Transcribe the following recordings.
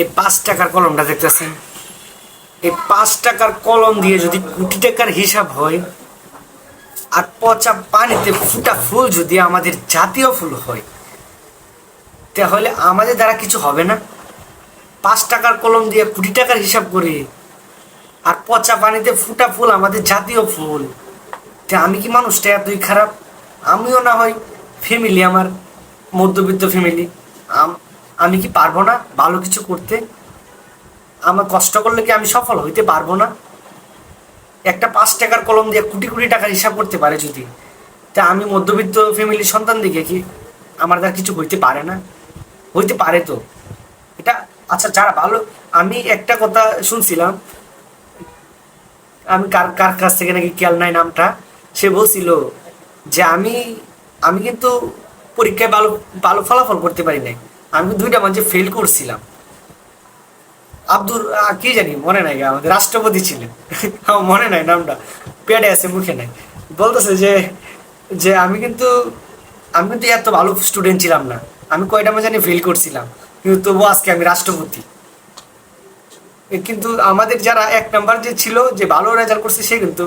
এই পাঁচ টাকার কলমটা দেখতেছেন? এই পাঁচ টাকার কলম দিয়ে যদি কোটি টাকার হিসাব হয়, আর পচা পানিতে ফুটা ফুল যদি আমাদের জাতীয় ফুল হয়, তাহলে আমাদের দ্বারা কিছু হবে না? পাঁচ টাকার কলম দিয়ে কোটি টাকার হিসাব করি, আর পচা পানিতে ফুটা ফুল আমাদের জাতীয় ফুল, তা আমি কি মানুষটা এতই খারাপ? আমিও না হয় ফ্যামিলি আমার মধ্যবিত্ত ফ্যামিলি আমি কি পারব না ভালো কিছু করতে? আমার কষ্ট করলে কি আমি সফল হইতে পারব না? একটা পাঁচ টাকার কলম দিয়ে কোটি কোটি টাকার হিসাব করতে পারে যদি। তা আমি মধ্যবিত্ত ফ্যামিলির সন্তান দিকে কি আমার দ্বারা কিছু হইতে পারে না? হইতে পারে তো। এটা আচ্ছা যারা ভালো, আমি একটা কথা শুনছিলাম। আমি কার কার কাছ থেকে নাকি খেয়াল নাই নামটা? সে বলছিল যে আমি আমি কিন্তু পরীক্ষায় ভালো ভালো ফলাফল করতে পারি নাই। আমি দুইটা মাঝে ফেল করছিলাম। আব্দুর কি জানি, মনে নাই আমাদের রাষ্ট্রপতি ছিলেন। আমার মনে নাই নামটা, পেটে আছে, মুখে নাই। বলতেছে যে যে আমি কিন্তু আমি কিন্তু এত ভালো স্টুডেন্ট ছিলাম না। আমি কয়টা জানি ফেল করছিলাম, কিন্তু তবুও আজকে আমি রাষ্ট্রপতি। কিন্তু আমাদের যারা এক নাম্বার যে ছিল, যে ভালো রেজাল্ট করছে, সে কিন্তু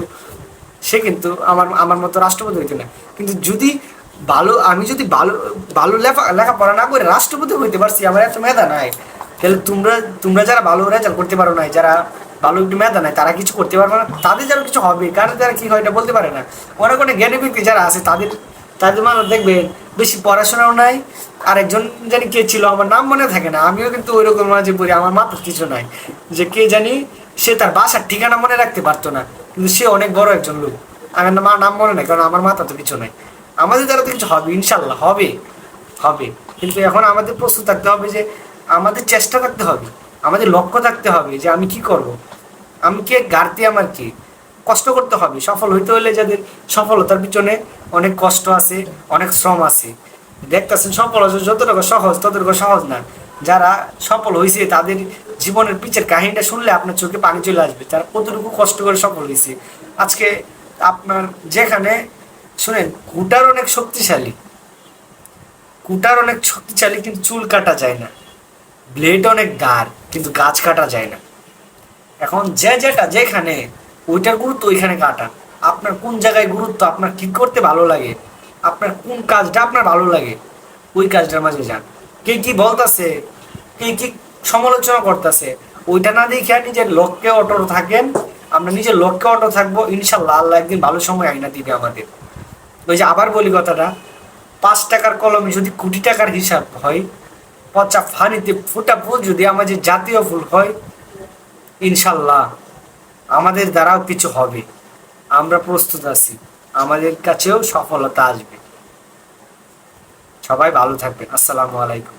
সে কিন্তু আমার আমার মতো রাষ্ট্রপতি হইতে না। কিন্তু যদি ভালো, আমি যদি ভালো ভালো লেখা, লেখাপড়া না করে রাষ্ট্রপতি হইতে পারছি, আমার এত মেধা নাই। তাহলে তোমরা তোমরা যারা ভালো রেজাল্ট করতে পারো না যারা ভালো একটু মেধা নাই, তারা কিছু করতে পারবে না। তাদের যেন কিছু হবে, কারণ তারা কি হয় এটা বলতে পারে না। অনেক অনেক জ্ঞানী ব্যক্তি যারা আছে, তাদের তাদের মানুষ দেখবেন বেশি পড়াশোনাও নাই আর একজন জানি কে ছিল, আমার নাম মনে থাকে না, আমিও কিন্তু ওই রকম মাঝে পড়ি, আমার মাথার কিছু নাই। যে কে জানি, সে তার বাসার ঠিকানা মনে রাখতে পারতো না, কিন্তু সে অনেক বড় একজন লোক। আমার নাম মনে নাই, কারণ আমার মাথা তো কিছু নাই। আমাদের দ্বারা তো কিছু হবে, ইনশাল্লাহ, হবে হবে। কিন্তু এখন আমাদের প্রস্তুত থাকতে হবে যে আমাদের চেষ্টা থাকতে হবে, আমাদের লক্ষ্য থাকতে হবে যে আমি কি করব। আমি কে গাড়তে আমার কি? কষ্ট করতে হবে, সফল হইতে হলে যাদের সফলতার পিছনে অনেক কষ্ট আছে, অনেক শ্রম আছে। দেখতেছেন সফল হচ্ছে যতটুকু সহজ, ততটুকু সহজ না। যারা সফল হয়েছে তাদের জীবনের পিছের কাহিনীটা শুনলে আপনার চোখে পানি চলে আসবে, তারা কতটুকু কষ্ট করে সফল হয়েছে আজকে আপনার যেখানে শুনেন, কুটার অনেক শক্তিশালী। কুটার অনেক শক্তিশালী কিন্তু চুল কাটা যায় না। ব্লেড অনেক গাঢ়, কিন্তু গাছ কাটা যায় না। এখন যে যেটা যেখানে, ওইটার গুরুত্ব ওইখানে কাটা। আপনার কোন জায়গায় গুরুত্ব, আপনার কি করতে ভালো লাগে, আপনার কোন কাজটা আপনার ভালো লাগে, ওই কাজটার মাঝে যান। কে কি বলতাছে, কে কি সমালোচনা করতেছে, ওইটা না দেখে নিজের লক্ষ্যে অটল থাকেন। আমরা নিজের লক্ষ্যে অটল থাকব, ইনশাল্লাহ, আল্লাহ একদিন ভালো সময় আইনা দিবে আমাদের। ওই যে আবার বলি কথাটা, পাঁচ টাকার কলমে যদি কোটি টাকার হিসাব হয়, পচা ফানিতে ফুটা ফুল যদি আমাদের জাতীয় ফুল হয়, ইনশাল্লাহ আমাদের দ্বারাও কিছু হবে। আমরা প্রস্তুত আছি, আমাদের কাছেও সফলতা আসবে। সবাই ভালো থাকবেন। আসসালামু আলাইকুম।